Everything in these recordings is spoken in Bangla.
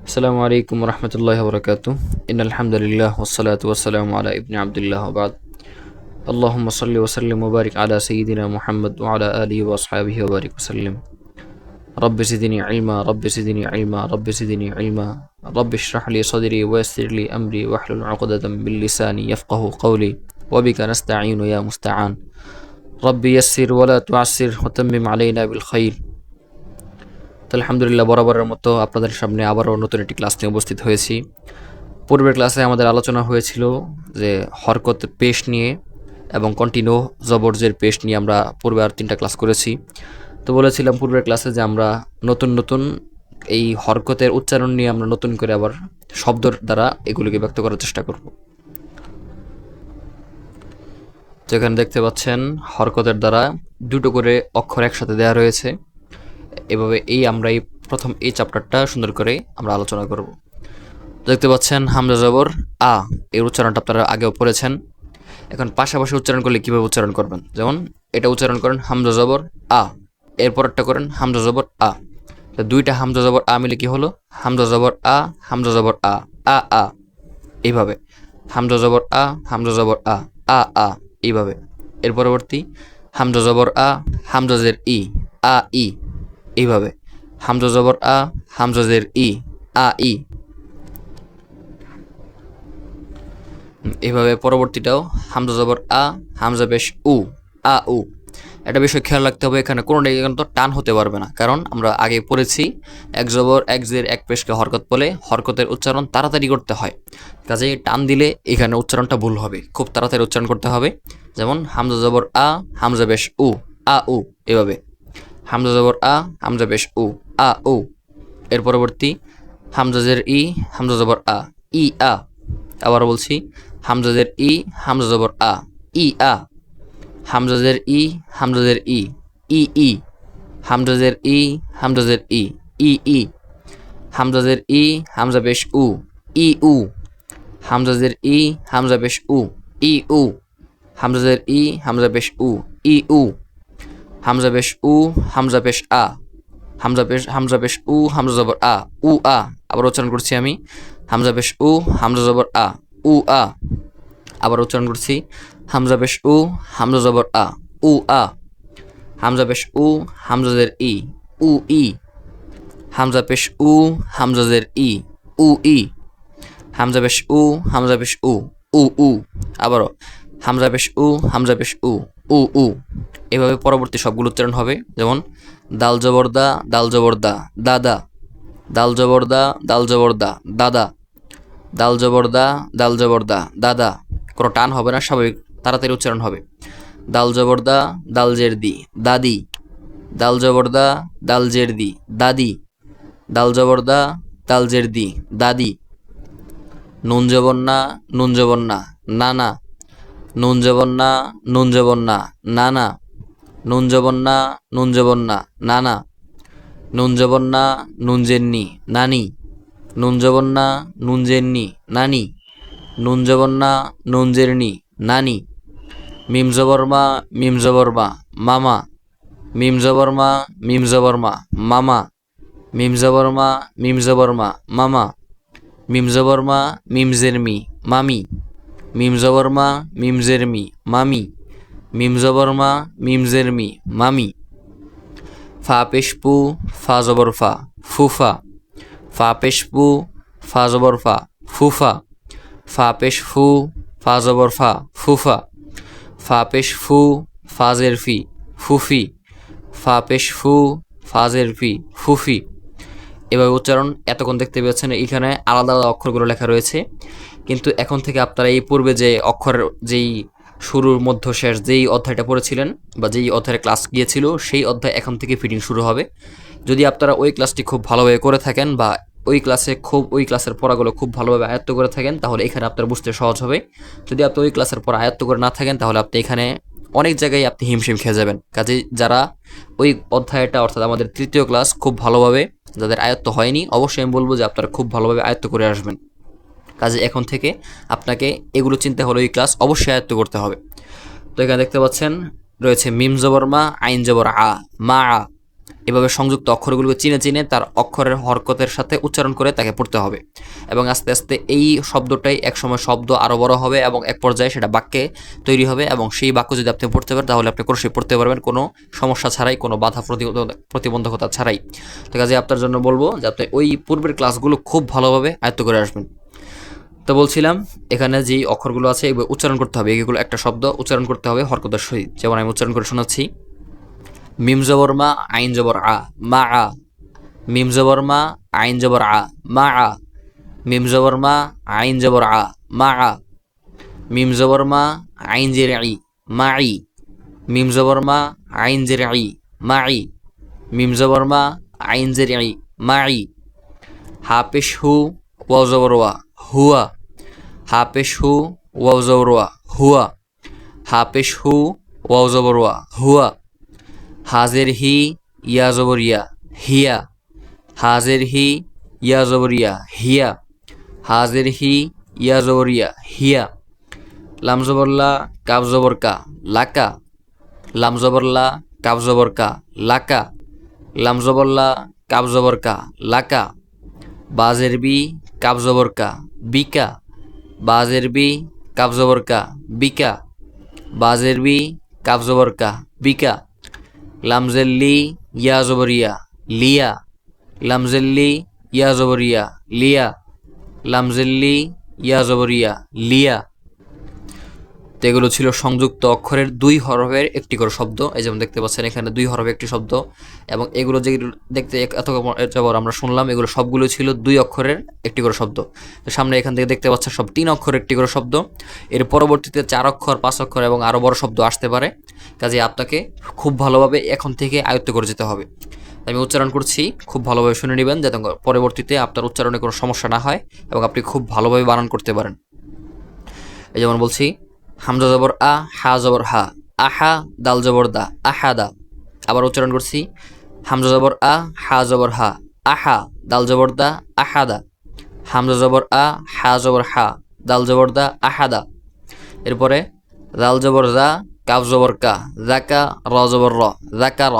السلام عليكم ورحمة الله وبركاته. إن الحمد لله والصلاة والسلام على ابن عبد الله وبعد. اللهم صل وسلم وبارك على سيدنا محمد وعلى آله وأصحابه وبارك وسلم. رب زدني علما رب زدني علما رب زدني علما. رب اشرح لي صدري ويسر لي أمري واحلل عقدة من لساني يفقه قولي. وبك نستعين يا مستعان. رب يسر ولا تعسر وتمم علينا بالخير. তো আলহামদুলিল্লাহ বরাবরের মতো আপনাদের সামনে আবারও নতুন একটি ক্লাস নিয়ে উপস্থিত হয়েছি। পূর্বের ক্লাসে আমাদের আলোচনা হয়েছিল যে হরকত পেশ নিয়ে এবং কন্টিনিউ জবরজের পেশ নিয়ে আমরা পূর্বে আর তিনটা ক্লাস করেছি। তো বলেছিলাম পূর্বের ক্লাসে যে আমরা নতুন নতুন এই হরকতের উচ্চারণ নিয়ে আমরা নতুন করে আবার শব্দর দ্বারা এগুলিকে ব্যক্ত করার চেষ্টা করব। তো এখানে দেখতে পাচ্ছেন হরকতের দ্বারা দুটো করে অক্ষর একসাথে দেওয়া রয়েছে। এভাবে এই আমরা এই প্রথম এই চ্যাপ্টারটা সুন্দর করে আমরা আলোচনা করব। দেখতে পাচ্ছেন হামজা জবর, আ, এর উচ্চারণটা আপনারা আগেও পড়েছেন। এখন পাশাপাশি উচ্চারণ করলে কীভাবে উচ্চারণ করবেন? যেমন, এটা উচ্চারণ করেন হামজা জবর, আ, এরপরটা করেন হামজা জবর, আ। তো দুইটা হামজা জবর, আ মিলে কি হলো? হামজা জবর, আ, হামজা জবর, আ আ আ। এইভাবে। হামজা জবর, আ, হামজা জবর, আ আ আ। এইভাবে। এর পরবর্তী, হামজা জবর, আ হামজাজের ই, আ, ই। এইভাবে। হামজা জবর আ হামজাজের ই, আ, ই। এভাবে পরবর্তীটাও হামজা জবর আ, হামজা বেশ উ, আ, উ। একটা বিষয় খেয়াল রাখতে হবে, এখানে কোনোটাই কিন্তু টান হতে পারবে না, কারণ আমরা আগে পড়েছি, এক জবর, এক জের, এক পেশকে হরকত বলে হরকতের উচ্চারণ তাড়াতাড়ি করতে হয়। কাজেই টান দিলে এখানে উচ্চারণটা ভুল হবে, খুব তাড়াতাড়ি উচ্চারণ করতে হবে। যেমন হামজা জবর আ, হামজা বেশ উ, আ, উ, এভাবে। হামজা জবর আ, হামজা বেশ উ, আ, উ। এর পরবর্তী হামজাজের ই, হামজা জবর আ, ই, আ। আবার বলছি হামজাজের ই, হামজা জবর আ, ই, আ। হামজাজের ই হামজাজের ই ই ই। হামজাজের ই হামজাজের ই ই ই। হামজাজের ই, হামজা বেশ উ, ই, উ। হামজাজের ই, হামজা বেশ উ, ই, উ। হামজাজের ই, হামজা বেশ উ, ই, উ। হামজা পেশ উ হামজা পেশ আ হামজা পেশ হামজা পেশ উ হামজা জবর আ উ আ আবার উচ্চারণ করছি আমি হামজা পেশ উ হামজা জবর আ উ আ আবার উচ্চারণ করছি হামজা পেশ উ হামজা জবর আ উ আ হামজা পেশ উ হামজাজের ই উ ই হামজা পেশ উ হামজাজের ই উ ই হামজা পেশ উ হামজা পেশ উ উ উ আবারও হামজা পেশ উ হামজা পেশ উ উ উ। এভাবে পরবর্তী সবগুলো উচ্চারণ হবে। যেমন, দাল জবর দা, দাল জবর দা, দাদা। দাল জবর দা, দাল জবর দা, দাদা। দাল জবর দা, দাল জবর দা, দাদা। কোনো টান হবে না, স্বাভাবিক তাড়াতাড়ি উচ্চারণ হবে। দাল জবর দা, দাল জের দি, দাদি। দাল জবর দা, দাল জের দি, দাদি। দাল জবর দা, দাল জের দি, দাদি। নুন জবর না, নুন জবর না নানা নুন জবন না, নুন জবন না নানা নুন জবন না, নুন জবন না নানা নুন জবন না, নুন জেননি, নানি। নুন জবন না, নুন জেননি, নানি। নুন জবন না, নুন জেরনি নানি। মিম জবরমা মিম জবরমা মামা। মিম জবর মা, মিম জবরমা মামা। মিম জবর মা, মিম জবরমা মামা। মিম জবর মা, মিম জেরমি মামি। মিম জবর মা মি, মামি। মিম মা, মিম মি, মামি। ফা পেশপু ফা জবর ফা, ফুফা। ফা পেশপু ফা জবর ফা, ফুফা। ফা পেশ ফু জবর ফা, ফুফা। ফা পেশ ফু, ফি ফুফি। ফা পেশ ফু ফি, ফুফি। এভাবে উচ্চারণ এতক্ষণ দেখতে পেয়েছেন, এখানে আলাদা আলাদা অক্ষরগুলো লেখা রয়েছে। কিন্তু এখন থেকে আপনারা এই পূর্বে যে অক্ষর, যেই শুরুর মধ্য শেষ যেই অধ্যায়টা পড়েছিলেন বা যেই অধ্যায়ের ক্লাস গিয়েছিল, সেই অধ্যায় এখন থেকে ফিটিং শুরু হবে। যদি আপনারা ওই ক্লাসটি খুব ভালোভাবে করে থাকেন বা ওই ক্লাসে খুব, ওই ক্লাসের পড়াগুলো খুব ভালোভাবে আয়ত্ত করে থাকেন, তাহলে এখানে আপনার বুঝতে সহজ হবে। যদি আপনি ওই ক্লাসের পড়া আয়ত্ত করে না থাকেন, তাহলে আপনি এখানে অনেক জায়গায় আপনি হিমশিম খেয়ে যাবেন। কাজে যারা ওই অধ্যায়টা, অর্থাৎ আমাদের তৃতীয় ক্লাস খুব ভালোভাবে যাদের আয়ত্ত হয়নি, অবশ্যই আমি বলব যে আপনারা খুব ভালোভাবে আয়ত্ত করে আসবেন। কাজে এখন থেকে আপনাকে এগুলো চিন্তা হলো এই ক্লাস অবশ্যই আয়ত্ত করতে হবে। তো এখানে দেখতে পাচ্ছেন, রয়েছে মিম জবর মা, আইন জবর আ, মা আ। এভাবে সংযুক্ত অক্ষরগুলোকে চিনে চিনে তার অক্ষরের হরকতের সাথে উচ্চারণ করে তাকে পড়তে হবে। এবং আস্তে আস্তে এই শব্দটাই একসময় শব্দ আরও বড় হবে এবং এক পর্যায়ে সেটা বাক্যে তৈরি হবে এবং সেই বাক্য যদি আপনি পড়তে পারেন তাহলে আপনি ক্রোশে পড়তে পারবেন, কোনো সমস্যা ছাড়াই, কোনো বাধা প্রতিবন্ধ- প্রতিবন্ধকতা ছাড়াই। তো কাজে আপনার জন্য বলব যে আপনি ওই পূর্বের ক্লাসগুলো খুব ভালোভাবে আয়ত্ত করে আসবেন। তো বলছিলাম, এখানে যেই অক্ষরগুলো আছে, এগুলো উচ্চারণ করতে হবে। এগুলো একটা শব্দ, উচ্চারণ করতে হবে হরকতের সহিত। যেমন আমি উচ্চারণ করে শোনাচ্ছি। মিম জবর মা, আইন জবর আ, মা আ। মিম জবর মা, আইন জবর আ, মা আ। মিম জবর মা, আইন জবর আ, মা আ। মিম জবর মা, আইন জের ই মা ই মিম জবর মা, আইন জের ই মা ই মিম জবর মা, আইন জের ই মা ই হাফেশ হু ওয়াও জবর ওয়া। হুয়া। হু, ওয়াও জবর ওয়া। হুয়া। হু, ওয়াও জবর হুয়া। হাজের হি, ইয়া হিয়া। হাজের হি, ইয়া হিয়া। হাজের হি, ইয়া জবর ইয়া। হিয়া। লাম জবরলা কাব জবর কা। লাকা। লাম জবরলা কাব জবর কা। লাকা। লাম জবরলা কাব জবর কা। লাকা। বাজের বি কাব জবর বিকা বাজের বি কাবজবরকা বিকা বাজের বি কাবজবরকা বিকা লামজেল্লি ইয়া জবরিয়া লিয়া লামজেল্লি ইয়া জবরিয়া লিয়া লামজেল্লি ইয়া জবরিয়া লিয়া। তো এগুলো ছিল সংযুক্ত অক্ষরের দুই হরফের একটি করে শব্দ। এই যেমন দেখতে পাচ্ছেন, এখানে দুই হরফের একটি শব্দ। এবং এগুলো যেগুলো দেখতে এত যাবার আমরা শুনলাম, এগুলো সবগুলো ছিল দুই অক্ষরের একটি করে শব্দ। তো সামনে এখান থেকে দেখতে পাচ্ছেন সব তিন অক্ষরের একটি করে শব্দ। এর পরবর্তীতে চার অক্ষর, পাঁচ অক্ষর এবং আরও বড় শব্দ আসতে পারে। কাজে আপনাকে খুব ভালোভাবে এখন থেকে আয়ত্ত করে যেতে হবে। আমি উচ্চারণ করছি, খুব ভালোভাবে শুনে নেবেন যাতে পরবর্তীতে আপনার উচ্চারণে কোনো সমস্যা না হয় এবং আপনি খুব ভালোভাবে বানান করতে পারেন। এই যেমন বলছি হামজা জবর আ, হা জবর হা আহা দাল জবর দা আহা দা। আবার উচ্চারণ করছি, হামজা জবর আ, হা জবর হা আহা দাল জবর দা আহা দা। হামজা জবর আ, হা জবর হা, দাল জবর দা আহা দা। এরপরে, দাল জবর দা কাব জবর কা জাকা র জবর র জাকা র।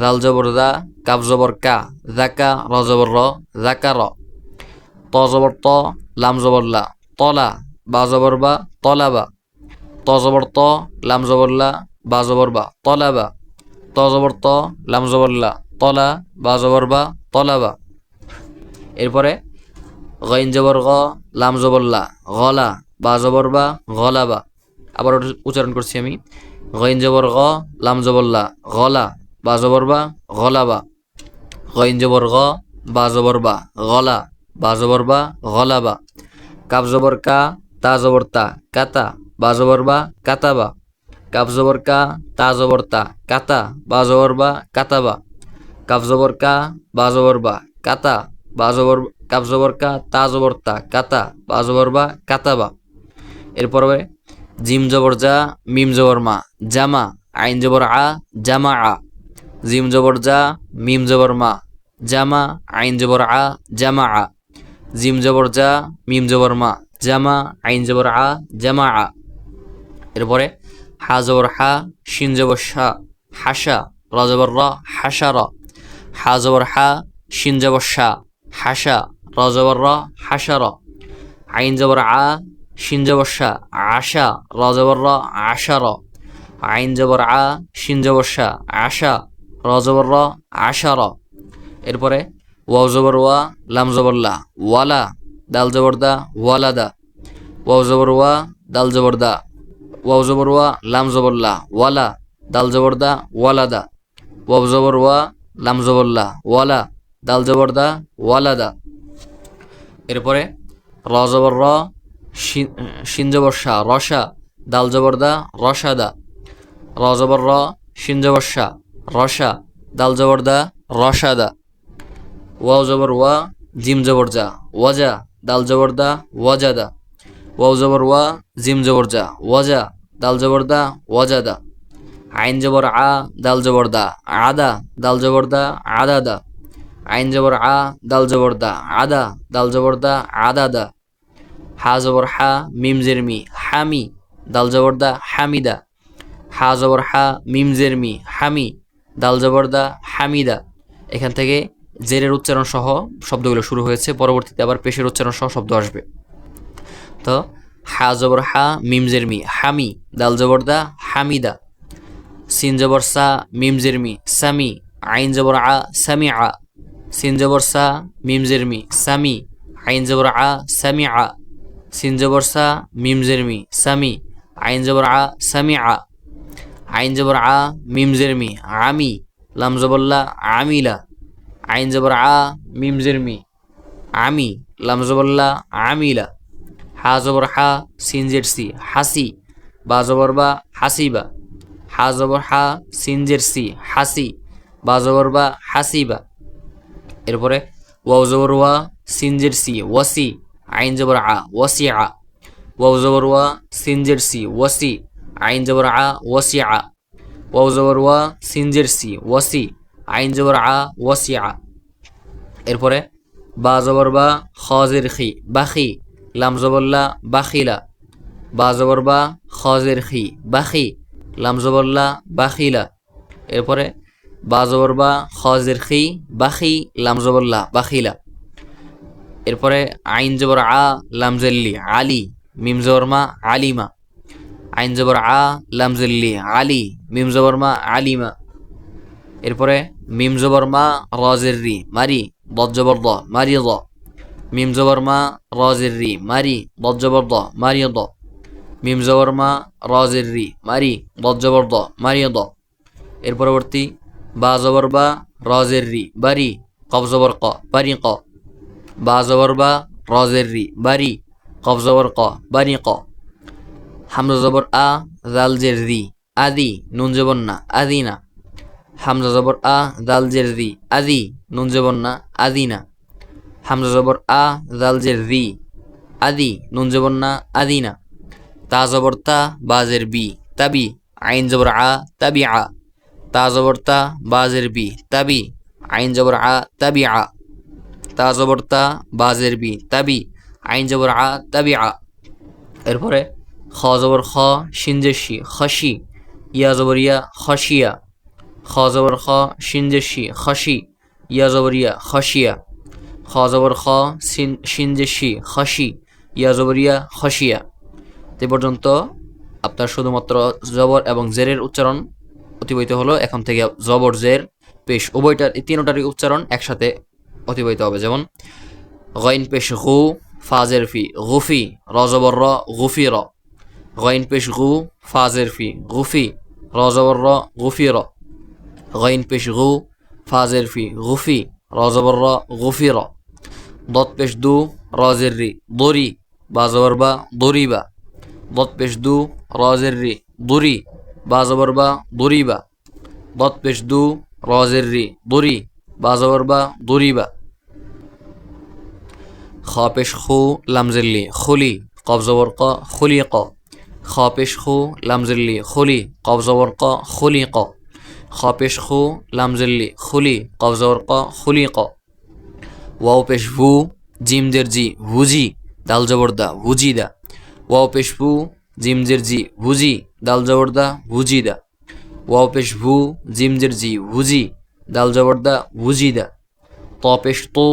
দাল জবর দা কাব জবর কা জাকা র জবর র জাকা র। ত জবর ত, লাম জবর লা তলা বা জবর বা তলাবা ত জবর ত, লাম জবর লা, বা জবর বা তলাবা ত জবর ত, লাম জবর লা তলা বা জবর বা তলাবা এরপরে গইন জবর গ, লাম জবর লা গলা বা জবর বা গলাবা আবার ওটা উচ্চারণ করছি আমি। গইন জবর গ, লাম জবর লা গলা বা জবর বা গলাবা গইন জবর গ, বা জবর বা গলা বা জবর বা গলাবা কাব জবর কা, তা জবর তা কাতা বা জবর বা। কাতাবা কাব জবর কা তা জবর তা। কাতা বা জবর বা। কাতাবা কাব জবর কা বা জবর বা কাতা। বা জবর কাব জবর কা তা জবর তা। কাতা বা জবর বা। কাতাবা এরপরে জিম জবর যা মিম জবর মা। জামা, আইন জবর আ, জামা আ। জিম জবর যা মিম জবর মা। জামা, আইন জবর আ, জামা আ। জিম জবর যা মিম জবর মা। জামা, আইন জবর আ, জামা আ। এরপরে হা জবর হা শিন শা, হাসা র র, হাসা র হা জবর হা শিন শা, হাসা র র, হাসা র আইন জবর আ শিন শা, আশা র র, আশা র আইন জবর আ শিন শা, আশা র র, আশা র। এরপরে ওয়াও জবর ওয়া লাম জবর ওয়ালা দাল জবর দা ওয়ালাদা ওয়াও জবর ওয়া দাল জবর দা। ওয়াও জবর ওয়া, লাম জবর লা, ওয়ালা, দাল জবর দা ওয়ালাদা ওয়াও জবর ওয়া, লাম জবর লা, ওয়ালা, দাল জবর দা ওয়ালাদা এরপরে, র জবর র শিন- জবর শা রসা দাল জবর দা রসাদা র জবর র, শিন জবর শা রসা দাল জবর দা রসাদা ওয়াও জবর ওয়া, জিম জবর ওয়াজা দাল জবর দা ওয়াজাদা ওয়াও জবর ওয়া, জিম জবর যা ওয়াজা দাল জবর দা ওয়াজাদা আইন জবর আ, দাল জবর দা আদা দাল জবর দা আদাদা আইন জবর আ, দাল জবর দা আদা দাল জবর দা আদাদা হা জবর হা, মিম জের মি হামি, দাল জবর দা হামিদা হা জবর হা, মিম জের মি হামি, দাল জবরদা হামিদা এখান থেকে জেরের উচ্চারণ সহ শব্দগুলো শুরু হয়েছে, পরবর্তীতে আবার পেশের উচ্চারণ সহ শব্দ আসবে। তো হা জবর হা মিমজের মি হামি দাল জবরদা হামিদা সিন জবর সা মিমজের মি সামি আইন জবর আ সামি আ। সিন জবর সা মিমজের মি সামি আইন জবর আ সামি আ। সিন জবর সা মিমজের মি সামি আইন জবর আ সামি আ। আইন জবর আ মিমজের মি আমি লাম জবল্লা আমিলা আইন জবর আ মিমজের মি আমি লাম জবল্লা আমিলা হা জবর হা সিনজের সি, হাসি। বা জবর বা হাসিবা হা জবর হা সিনজের সি, হাসি। বা জবর বা হাসিবা এরপরে ওয়াও জবর ওয়া সিনজের সি, ওয়াসি। আইন জবর আ, ওয়াসি আ। ওয়াও জবর ওয়া সিনজের সি, ওয়াসি। আইন জবর আ, ওয়াসি আ। ওয়াও জবর ওয়া সিনজের সি, ওয়াসি। আইন জবর আ, ওয়াসি আ। এরপরে বা জবর বা খজের খি বাখি লাম জবল্লা বাখিলা, বা জবর বা খজের খি, বাখি। লামজবল্লা বাখিলা, এরপরে বা জবর বা খজের খি, বাখি। লামজবল্লা বাখিলা, এরপরে আইন জবর আ লামজল্লি আলী। মিম আলিমা, আইন জবর আ লামজল্লি আলী। মিম আলিমা, এরপরে মিম জবর মা রজের রি মারি, বদ দ, মারি দ মিম জবর মা রজের রি মারি বদ জবর দ মারি দ মিম জবর মা রজের রি মারি বদ জবর দ মারি দ এর পরবর্তী, বা জবর বা রজের বারি কব ক বারি ক বা জবর বা রজের বারি কব ক বারি ক হামজা জবর আ জাল জের আদি নুন জবর না আদি না হামজা জবর আ জাল জের আদি নুন জবর না আদি না হামজা জবর আ জাল জের রি, আদি, নুন জবর না, আদি না। তা জবর তা বাজের বি তাবি আইন জবর আ তাবি আ। তা জবর তা বাজের বি তাবি আইন জবর আ তাবি আ। তা জবর তা বাজের বি তাবি আইন জবর আ তাবি আ। এরপরে খ জবর খ সিনজেসি খসি ইয়া জবর ইয়া খসিয়া খ জবর খ সিনজেসি খসি ইয়া জবর ইয়া খসিয়া খ জবর খ, সিন সিনজেসি খসি ইয়া জবর ইয়া খসিয়া এ পর্যন্ত আপনার শুধুমাত্র জবর এবং জেরের উচ্চারণ অতিবাহিত হলো। এখন থেকে জবর, জের, পেশ, উভয়টার এই তিনটারই উচ্চারণ একসাথে অতিবাহিত হবে। যেমন, গইন, পেশ, গু ফাজের ফি, গুফি রজবর র, গুফি, র। গইন, পেশ, গু ফাজের ফি, গুফি রজবর র, গুফি, র। গইন, পেশ, গু ফাজের ফি, গুফি রজবর র, গুফি, র। দত পেশ দু রজের রি দরি বা জবর বা দত পেশ দু রজের রি দরি বা জবর বা দত পেশ দু রজের রি দরি বা জবর বা খ পেশ খু লামজেল্লি, খুলি কবজবর ক খুলি ক খ পেশ খু লামজেল্লি, খুলি কবজবর ক খুলি ক পেশ খু লামজেল্লি, খুলি কবজবর ক খুলি ক ওয়াও পেশ ভু জিমদের জি ভুজি, দাল জবরদা ভুজিদা ওয়াও পেশ ভু জিমজের জি ভুজি, দাল জবরদা ভুজিদা ওয়াও পেশ ভু জিমজের জি হুজি দাল জবরদা ভুজিদা ত পেশ তো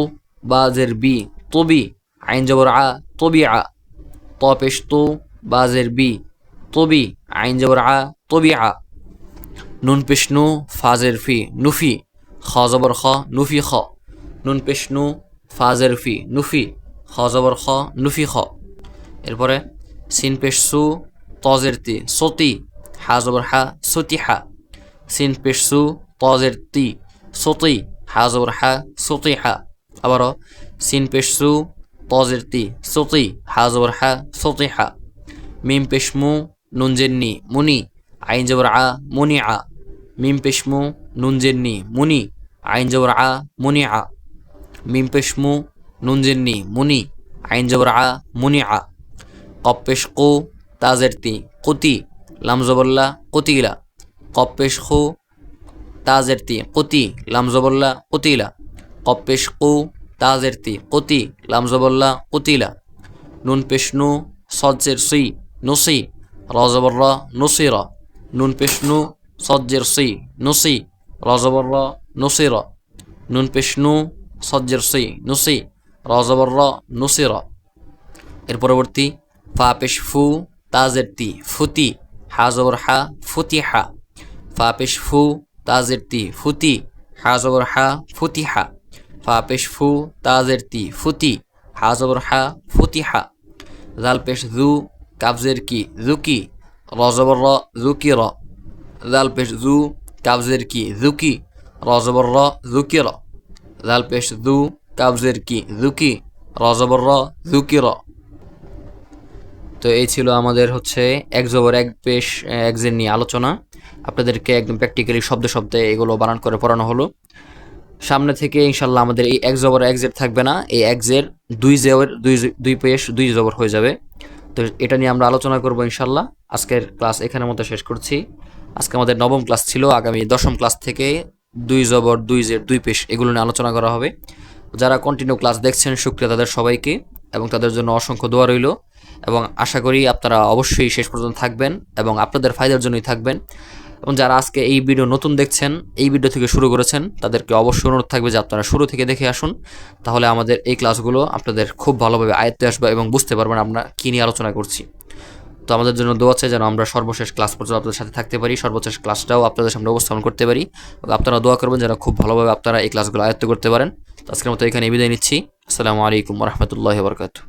বাজের বি তবি, আইন জবর আ তবি আ। ত পেশ তো বাজের বি তবি, আইন জবর আ তবি আ। নুন পেশ নু ফি নুফি, খ জবর খ নুফি খ। নুন পেশ নু ফাজের ফি নুফি, খ জবর খ, নুফি খ। এরপরে সিন পেশ সু তজের তি, সতি, হা জবর হা, সতি হা। সিন পেশ সু তজের তি, সতি, হা জবর হা, সতি হা। আবারও, সিন পেশ সু তজের তি, সতি, হা জবর হা, সতি হা। মিম পেশ মু নুন মুনি, আইন জবর আ, মুনি আ। মিম পেশ মু মুনি, আইন জবর আ, মুনি আ। মিম পেশ মু মুনি, আইন জবর আ, মুনি আ। কপ্পেশ কু তাজের তি, কুতি লামজবল্লা কুতিলা কপ্পেশ খু তাজের তি, কুতি লামজবল্লা কুতিলা কপ্পেশ কু তাজের তি, কুতি লামজবল্লা কুতিলা নুন পেশনু, সজ্জের সি, নুসি। রজবর নুসিরা নুন পেশনু, সজ্জের সি, নুসি। রজবর র নুসির নুন পেশ নু সজ্জের সি নুসি রজবর র নুসির। এর পরবর্তী, ফা পেশ ফু, তাজের তি, ফুতি হা হা, ফুতি হা। ফা ফু, তাজের তি, ফুতি হা হা, ফুতি হা। ফা ফু, তাজের তি, ফুতি হা হা, ফুতি হা। জাল জু, কাবজের কি, জুকি র জবর র জুকি র জাল জু, কাবজের কি, জুকি র জবর র জুকি র জাল পেশ দু কাবজের কি জুকি র জবর র জুকি র তো এই ছিল আমাদের হচ্ছে এক জবর, এক পেশ একজের নিয়ে আলোচনা। আপনাদেরকে একদম প্র্যাকটিক্যালি শব্দে শব্দে এগুলো বানান করে পড়ানো হলো। সামনে থেকে ইনশাল্লাহ আমাদের এই এক জবর, এক জের থাকবে না। এই এক জের, দুই জবর দুই দুই পেশ, দুই জবর হয়ে যাবে। তো এটা নিয়ে আমরা আলোচনা করব ইনশাল্লাহ আজকের ক্লাস এখানের মতো শেষ করছি। আজকে আমাদের নবম ক্লাস ছিল, আগামী দশম ক্লাস থেকে দুই জবর, দুই জের, দুই পেশ, এগুলো নিয়ে আলোচনা করা হবে। যারা কন্টিনিউ ক্লাস দেখছেন শুক্রিয়া তাদের সবাইকে এবং তাদের জন্য অসংখ্য দোয়া রইল। এবং আশা করি আপনারা অবশ্যই শেষ পর্যন্ত থাকবেন এবং আপনাদের ফায়দার জন্যই থাকবেন। এবং যারা আজকে এই ভিডিও নতুন দেখছেন, এই ভিডিও থেকে শুরু করেছেন, তাদেরকে অবশ্যই অনুরোধ থাকবে যে আপনারা শুরু থেকে দেখে আসুন। তাহলে আমাদের এই ক্লাসগুলো আপনাদের খুব ভালোভাবে আয়ত্তে আসবে এবং বুঝতে পারবেন আমরা কী নিয়ে আলোচনা করছি। তো আমাদের জন্য দোয়া আছে যেন আমরা সর্বশেষ ক্লাস পর্যন্ত আপনাদের সাথে থাকতে পারি, সর্বশেষ ক্লাসটাও আপনাদের সামনে উপস্থাপন করতে পারি। আপনারা দোয়া করবেন যেন খুব ভালোভাবে আপনারা এই ক্লাসগুলো আয়ত্ত করতে পারেন। আজকের মতো এখানে বিদায় নিচ্ছি। আসসালামু আলাইকুম রহমতুল্লাহ বরকাতু